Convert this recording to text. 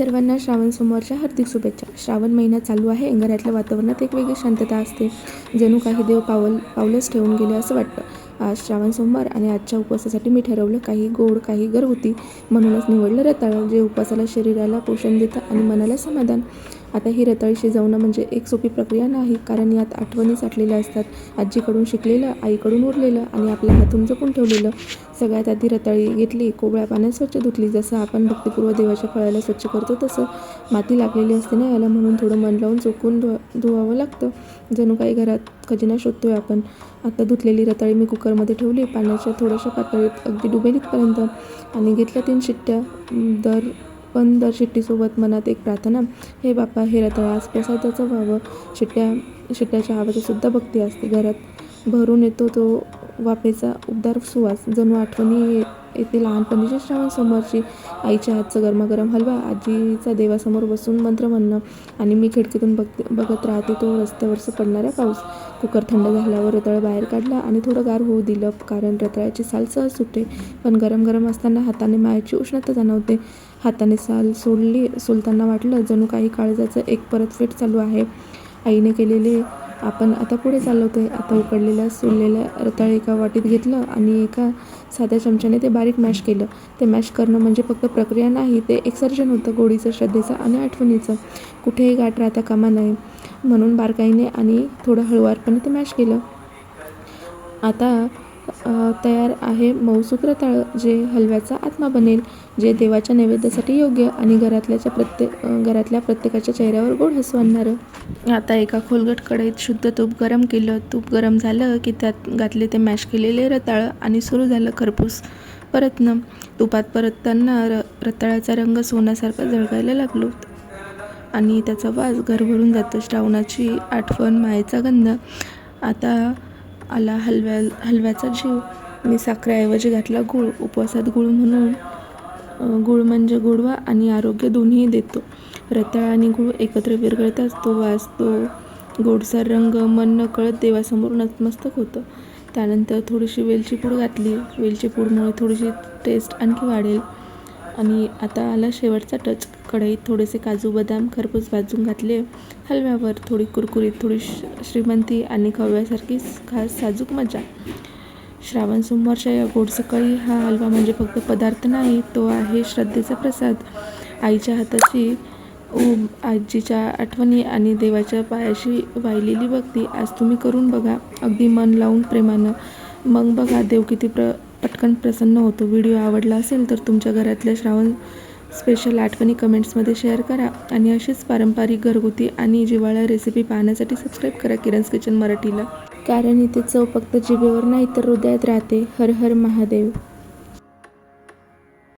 सर्वांना श्रावण सोमवारच्या हार्दिक शुभेच्छा. श्रावण महिना चालू आहे. घरातल्या वातावरणात एक वेगळी शांतता असते. जणू काही देव पावल पावलंच ठेवून गेले असं वाटतं. आज श्रावण सोमवार आणि आजच्या उपवासासाठी मी ठरवलं काही गोड काही घरगुती. म्हणूनच निवडलं रताळं जे उपवासाला शरीराला पोषण देतं आणि मनाला समाधान. आता ही रताळी शिजवणं म्हणजे एक सोपी प्रक्रिया नाही कारण यात आठवणी साठलेल्या असतात. आजीकडून शिकलेलं आईकडून उरलेलं आणि आपल्या हातून जपून ठेवलेलं. सगळ्यात आधी रताळी घेतली कोवळ्या पाण्यात स्वच्छ धुतली. जसं आपण भक्तिपूर्व देवाच्या फळाला स्वच्छ करतो तसं माती लागलेली असते ना याला म्हणून थोडं मन लावून चोकून धुवा धुवावं लागतं. जणू काही घरात खजिना शोधतोय आपण. आता धुतलेली रताळी मी कुकरमध्ये ठेवली पाण्याच्या थोड्याशा पातळीत अगदी डुबेलीतपर्यंत. आणि घेतल्या तीन शिट्ट्या दर पण दर शिट्टीसोबत मनात एक प्रार्थना हे बापा हे रताळ आज प्रसादाचं व्हावं. शिट्ट्या शिट्ट्याच्या आवाजातसुद्धा भक्ती असते घरात. भरून येतो तो वाफेचा उबदार सुवास जणू आठवणी येते लहानपणीच्या श्रावण समोरची आईच्या हातचं गरमागरम हलवा आजीचा देवासमोर बसून मंत्र म्हणणं आणि मी खिडकीतून बघते बघत राहते तो रस्त्यावरचं पडणारा पाऊस. कुकर थंड झाल्यावर रताळ बाहेर काढला आणि थोडं गार होऊ दिलं कारण रताळ्याची साल सहज सुटते. पण गरम गरम असताना हाताने मायाची उष्णता जाणवते. हाताने साल सोडली सोलताना वाटलं जणू काही काळजाचं एक परतफेट चालू आहे. आईने केलेले आपण आता पुढे चालवतोय आता उकडलेल्या सोललेल्या रताळ एका वाटीत घेतलं आणि एका साध्या चमच्याने ते बारीक मॅश केलं. ते मॅश करणं म्हणजे फक्त प्रक्रिया नाही ते एक सर्जन होतं गोडीचं श्रद्धेचं आणि आठवणीचं. कुठेही गाठ राहता कामा नाही म्हणून बारकाईने आणि थोडं हळुवारपणे ते मॅश केलं. आता तयार आहे. मऊसूत्र रताळ जे हलव्याचा आत्मा बनेल जे देवाच्या नैवेद्यासाठी योग्य आणि घरातल्याच्या प्रत्येक घरातल्या प्रत्येकाच्या चेहऱ्यावर गोड हसू आणणारं. आता एका खोलगट कढईत शुद्ध तूप गरम केलं. तूप गरम झालं की त्यात घातले ते मॅश केलेले रताळ आणि सुरू झालं खरपूस. परतणं तुपात परतताना र रताळाचा रंग सोन्यासारखा झळकायला लागलो आणि त्याचा वास घरभरून जातो. श्रावणाची आठवण मायेचा गंध. आता आला हलव्या हलव्याचा जीव मी साखरेऐवजी घातला गूळ उपवासात गूळ म्हणून गूळ म्हणजे गोडवा आणि आरोग्य दोन्ही देतो. रताळ आणि गूळ एकत्र विरघळताच तो वाचतो गोडसा रंग मन न कळत देवासमोर नतमस्तक होतं. त्यानंतर थोडीशी वेलची पूड घातली. वेलची पूडमुळे थोडीशी टेस्ट आणखी वाढेल. आणि आता आला शेवटचा टच कढईत थोडेसे काजू बदाम खरपूस भाजून घातले. हलव्यावर थोडी कुरकुरीत थोडी श्रीमंती आणि खव्यासारखी खास साजूक मजा. श्रावण सोमवारच्या या गोड सकाळी हा हलवा म्हणजे फक्त पदार्थ नाही तो आहे श्रद्धेचा प्रसाद. आईच्या हाताची ऊब आजीच्या आठवणी आणि देवाच्या पायाशी वाहिलेली भक्ती आज तुम्ही करून बघा. अगदी मन लावून प्रेमानं. मग बघा देव किती प्र पटकन प्रसन्न होतो. व्हिडिओ आवडला असेल तर तुमच्या घरातल्या श्रावण स्पेशल आठवणी कमेंट्समध्ये शेअर करा आणि अशीच पारंपरिक घरगुती आणि जिवाळा रेसिपी पाहण्यासाठी सबस्क्राईब करा किरण's किचन मराठीला. कारण इथे चव फक्त जिभेवर नाही तर हृदयात राहते. हर हर महादेव.